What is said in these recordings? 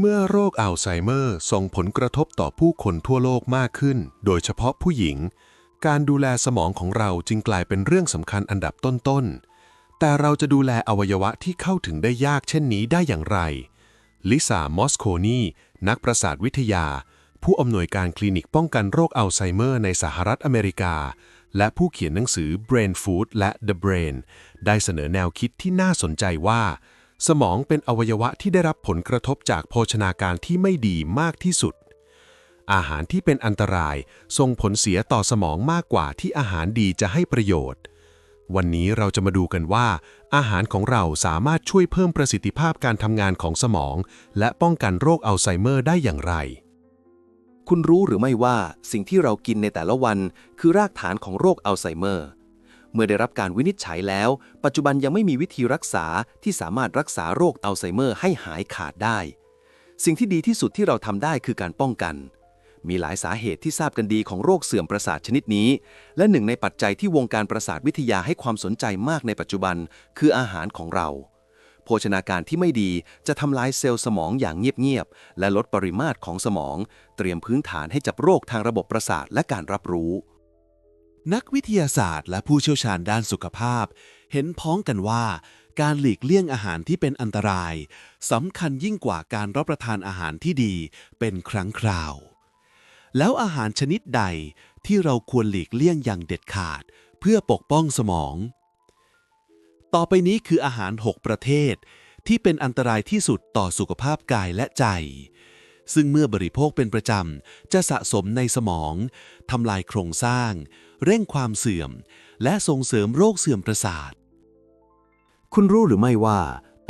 เมื่อโรคอัลไซเมอร์ส่งผลกระทบต่อผู้คนทั่วโลกมากขึ้น โดยเฉพาะผู้หญิง การดูแลสมองของเราจึงกลายเป็นเรื่องสำคัญอันดับต้นๆ แต่เราจะดูแลอวัยวะที่เข้าถึงได้ยากเช่นนี้ได้อย่างไร ลิซามอสโคนีนักประสาทวิทยา ผู้อำนวยการคลินิกป้องกันโรคอัลไซเมอร์ในสหรัฐอเมริกา และผู้เขียนหนังสือ Brain Food และ The Brain ได้เสนอแนวคิดที่น่าสนใจว่า สมองเป็นอวัยวะที่ได้รับผลกระทบจากโภชนาการที่ไม่ดีมากที่สุด อาหารที่เป็นอันตรายส่งผลเสียต่อสมองมากกว่าที่อาหารดีจะให้ประโยชน์ วันนี้เราจะมาดูกันว่า อาหารของเราสามารถช่วยเพิ่มประสิทธิภาพการทำงานของสมอง และป้องกันโรคอัลไซเมอร์ได้อย่างไร คุณรู้หรือไม่ว่าสิ่งที่เรากินในแต่ละวัน คือรากฐานของโรคอัลไซเมอร์ เมื่อได้รับการวินิจฉัยแล้ว ปัจจุบันยังไม่มีวิธีรักษาที่สามารถรักษาโรคอัลไซเมอร์ให้หายขาดได้ สิ่งที่ดีที่สุดที่เราทำได้คือการป้องกัน มีหลายสาเหตุที่ทราบกันดีของโรคเสื่อมประสาทชนิดนี้ และหนึ่งในปัจจัยที่วงการประสาทวิทยาให้ความสนใจมากในปัจจุบัน คืออาหารของเรา โภชนาการที่ไม่ดีจะทำลายเซลล์สมองอย่างเงียบๆและลดปริมาตรของสมอง เตรียมพื้นฐานให้จับโรคทางระบบประสาทและการรับรู้ นักวิทยาศาสตร์และผู้เชี่ยวชาญด้านสุขภาพ เห็นพ้องกันว่า การหลีกเลี่ยงอาหารที่เป็นอันตรายสำคัญยิ่งกว่าการรับประทานอาหารที่ดีเป็นครั้งคราว แล้วอาหารชนิดใดที่เราควรหลีกเลี่ยงอย่างเด็ดขาด เพื่อปกป้องสมอง ต่อไปนี้คืออาหาร 6 ประเทศ ที่เป็นอันตรายที่สุดต่อสุขภาพกายและใจ ซึ่งเมื่อบริโภคเป็นประจำ จะสะสมในสมองทำลายโครงสร้าง เร่งความเสื่อม และส่งเสริมโรคเสื่อมประสาท คุณรู้หรือไม่ว่า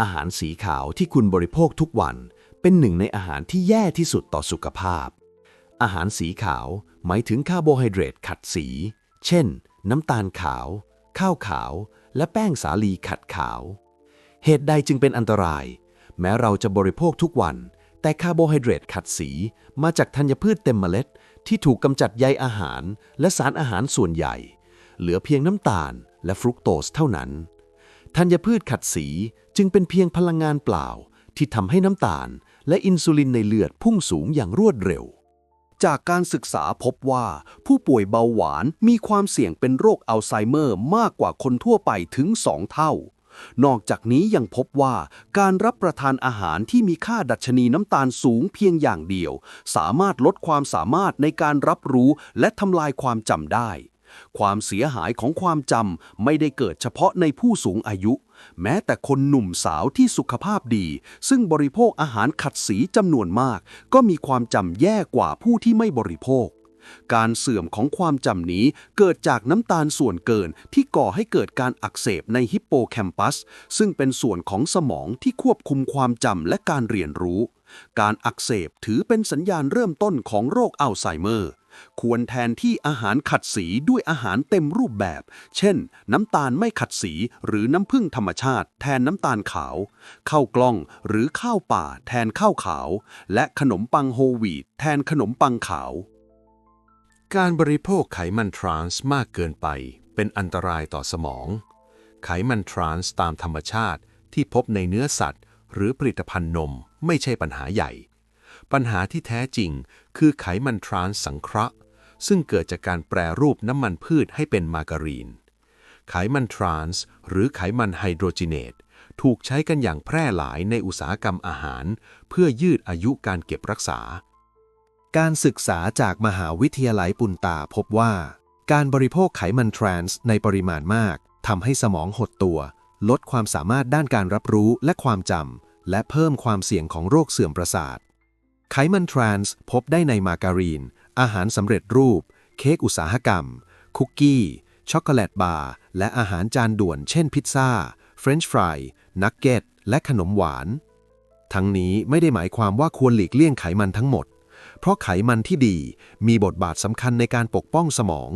อาหารสีขาวที่คุณบริโภคทุกวันเป็นหนึ่งในอาหารที่แย่ที่สุดต่อสุขภาพ อาหารสีขาวหมายถึงคาร์โบไฮเดรตขัดสี เช่น น้ำตาลขาว ข้าวขาว และแป้งสาลีขัดขาว เหตุใดจึงเป็นอันตราย แม้เราจะบริโภคทุกวัน แต่คาร์โบไฮเดรตขัดสีมาจากธัญพืชเต็มเมล็ด ที่ถูกกำจัดใยอาหารและสารอาหารส่วนใหญ่ เหลือเพียงน้ำตาลและฟรุกโตสเท่านั้น ธัญพืชขัดสีจึงเป็นเพียงพลังงานเปล่า ที่ทำให้น้ำตาล และอินซูลินในเลือดพุ่งสูงอย่างรวดเร็ว จากการศึกษาพบว่า ผู้ป่วยเบาหวานมีความเสี่ยงเป็นโรคอัลไซเมอร์มากกว่าคนทั่วไปถึง2เท่า นอกจากนี้ยังพบว่าการรับประทานอาหารที่มีค่าดัชนีน้ำตาลสูงเพียงอย่างเดียว สามารถลดความสามารถในการรับรู้และทำลายความจำได้ ความเสียหายของความจำไม่ได้เกิดเฉพาะในผู้สูงอายุ แม้แต่คนหนุ่มสาวที่สุขภาพดี ซึ่งบริโภคอาหารขัดสีจำนวนมาก ก็มีความจำแย่กว่าผู้ที่ไม่บริโภค การเสื่อมของความจำนี้เกิดจากน้ำตาลส่วนเกินที่ก่อให้เกิดการอักเสบในฮิปโปแคมปัส ซึ่งเป็นส่วนของสมองที่ควบคุมความจำและการเรียนรู้ การอักเสบถือเป็นสัญญาณเริ่มต้นของโรคอัลไซเมอร์ ควรแทนที่อาหารขัดสีด้วยอาหารเต็มรูปแบบ เช่น น้ำตาลไม่ขัดสีหรือน้ำผึ้งธรรมชาติ แทนน้ำตาลขาว ข้าวกล้องหรือข้าวป่า แทนข้าวขาว และขนมปังโฮลวีตแทนขนมปังขาว การบริโภคไขมันทรานส์มากเกินไปเป็นอันตรายต่อสมอง ไขมันทรานส์ตามธรรมชาติที่พบในเนื้อสัตว์ หรือผลิตภัณฑ์นมไม่ใช่ปัญหาใหญ่ ปัญหาที่แท้จริงคือไขมันทรานส์สังเคราะห์ ซึ่งเกิดจากการแปรรูปน้ำมันพืชให้เป็นมาการีน ไขมันทรานส์หรือไขมันไฮโดรเจเนตถูกใช้กันอย่างแพร่หลายในอุตสาหกรรมอาหาร เพื่อยืดอายุการเก็บรักษา การศึกษาจากมหาวิทยาลัยปุนตาพบว่า การบริโภคไขมันทรานส์ในปริมาณมากทำให้สมองหดตัว ลดความสามารถด้านการรับรู้และความจำและเพิ่มความเสี่ยงของโรคเสื่อมประสาท ไขมันทรานส์พบได้ในมาการีน อาหารสำเร็จรูป เค้กอุตสาหกรรม คุกกี้ ช็อกโกแลตบาร์และอาหารจานด่วนเช่นพิซซ่า เฟรนช์ฟราย นักเก็ต และขนมหวาน ทั้งนี้ไม่ได้หมายความว่าควรหลีกเลี่ยงไขมันทั้งหมด เพราะไขมันที่ดีมีบทบาทสำคัญในการปกป้องสมอง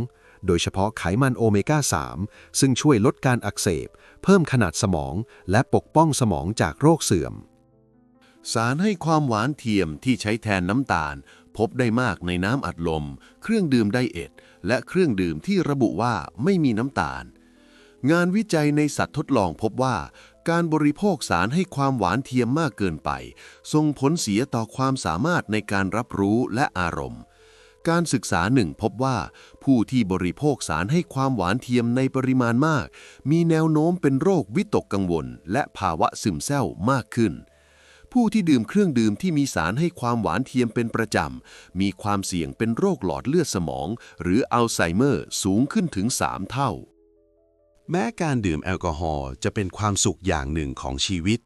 โดยเฉพาะไขมันโอเมก้า 3 ซึ่งช่วยลดการอักเสบ เพิ่มขนาดสมองและปกป้องสมองจากโรคเสื่อม สารให้ความหวานเทียมที่ใช้แทนน้ำตาล พบได้มากในน้ำอัดลม เครื่องดื่มไดเอทและเครื่องดื่มที่ระบุว่าไม่มีน้ำตาล งานวิจัยในสัตว์ทดลองพบว่า การบริโภคสารให้ความหวานเทียมมากเกินไป ส่งผลเสียต่อความสามารถในการรับรู้และอารมณ์ การศึกษาหนึ่งพบว่า ผู้ที่บริโภคสารให้ความหวานเทียมในปริมาณมาก มีแนวโน้มเป็นโรควิตกกังวล และภาวะซึมเศร้ามากขึ้น ผู้ที่ดื่มเครื่องดื่มที่มีสารให้ความหวานเทียมเป็นประจำ มีความเสี่ยงเป็นโรคหลอดเลือดสมอง หรืออัลไซเมอร์สูงขึ้นถึง 3 เท่า แม้การดื่มแอลกอฮอล์จะเป็นความสุขอย่างหนึ่งของชีวิต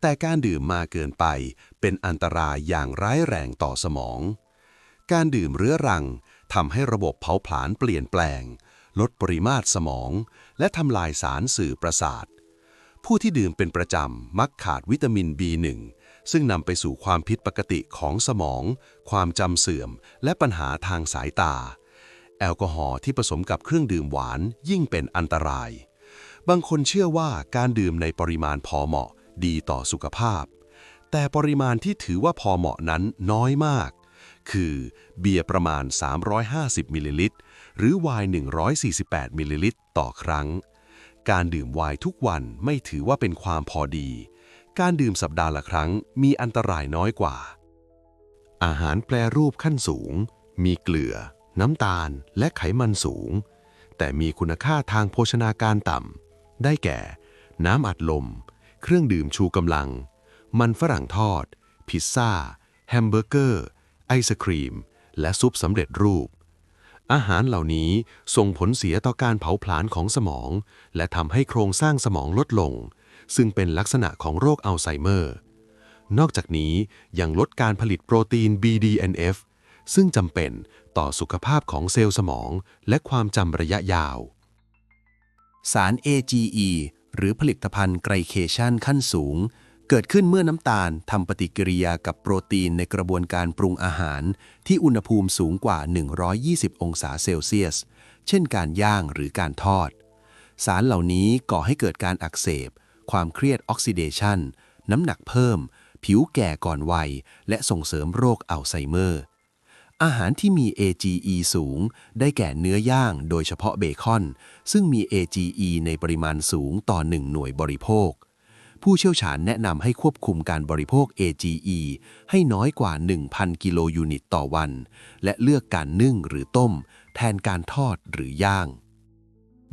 แต่การดื่มมาเกินไปเป็นอันตรายอย่างร้ายแรงต่อสมอง การดื่มเรื้อรังทำให้ระบบเผาผลาญเปลี่ยนแปลง ลดปริมาตรสมอง และทำลายสารสื่อประสาท ผู้ที่ดื่มเป็นประจำมักขาดวิตามิน B1 ซึ่งนำไปสู่ความผิดปกติของสมอง ความจำเสื่อม และปัญหาทางสายตา แอลกอฮอล์ที่ผสมกับเครื่องดื่มหวานยิ่งเป็นอันตราย บางคนเชื่อว่าการดื่มในปริมาณพอเหมาะดีต่อสุขภาพ แต่ปริมาณที่ถือว่าพอเหมาะนั้นน้อยมาก คือเบียร์ประมาณ 350 มิลลิลิตร หรือไวน์148 มิลลิลิตร ต่อครั้ง การดื่มไวน์ทุกวันไม่ถือว่าเป็นความพอดี การดื่มสัปดาห์ละครั้งมีอันตรายน้อยกว่า อาหารแปรรูปขั้นสูง มีเกลือ น้ำตาล และไขมันสูง แต่มีคุณค่าทางโภชนาการต่ำ ได้แก่ น้ำอัดลม เครื่องดื่มชูกำลัง มันฝรั่งทอด พิซซ่า แฮมเบอร์เกอร์ ไอศครีม และซุปสำเร็จรูป อาหารเหล่านี้ส่งผลเสียต่อการเผาผลาญของสมอง และทำให้โครงสร้างสมองลดลง ซึ่งเป็นลักษณะของโรคอัลไซเมอร์ นอกจากนี้ยังลดการผลิตโปรตีน BDNF ซึ่งจำเป็นต่อสุขภาพของเซลล์สมองและความจำระยะยาว สาร AGE หรือผลิตภัณฑ์ไกลเคชันขั้นสูง เกิดขึ้นเมื่อน้ำตาลทำปฏิกิริยากับโปรตีนในกระบวนการปรุงอาหาร ที่อุณหภูมิสูงกว่า 120 องศาเซลเซียส เช่นการย่างหรือการทอด สารเหล่านี้ก่อให้เกิดการอักเสบ ความเครียดออกซิเดชันน้ำหนักเพิ่ม ผิวแก่ก่อนวัย และส่งเสริมโรคอัลไซเมอร์ อาหารที่มี AGE สูง ได้แก่เนื้อย่างโดยเฉพาะเบคอน ซึ่งมี AGE ในปริมาณสูงต่อ 1 หน่วยบริโภค ผู้เชี่ยวชาญแนะนำให้ควบคุมการบริโภค AGE ให้น้อยกว่า 1,000 กิโลยูนิตต่อวัน และเลือกการนึ่งหรือต้ม แทนการทอดหรือย่าง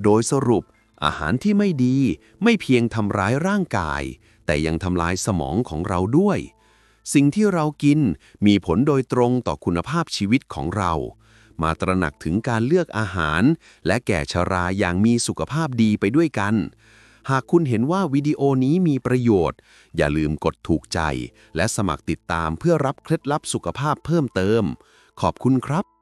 โดยสรุป อาหารที่ไม่ดีไม่เพียงทำร้ายร่างกาย แต่ยังทำลายสมองของเราด้วย สิ่งที่เรากินมีผลโดยตรงต่อคุณภาพชีวิตของเรา มาตระหนักถึงการเลือกอาหาร และแก่ชราอย่างมีสุขภาพดีไปด้วยกัน หากคุณเห็นว่าวิดีโอนี้มีประโยชน์ อย่าลืมกดถูกใจ และสมัครติดตามเพื่อรับเคล็ดลับสุขภาพเพิ่มเติม ขอบคุณครับ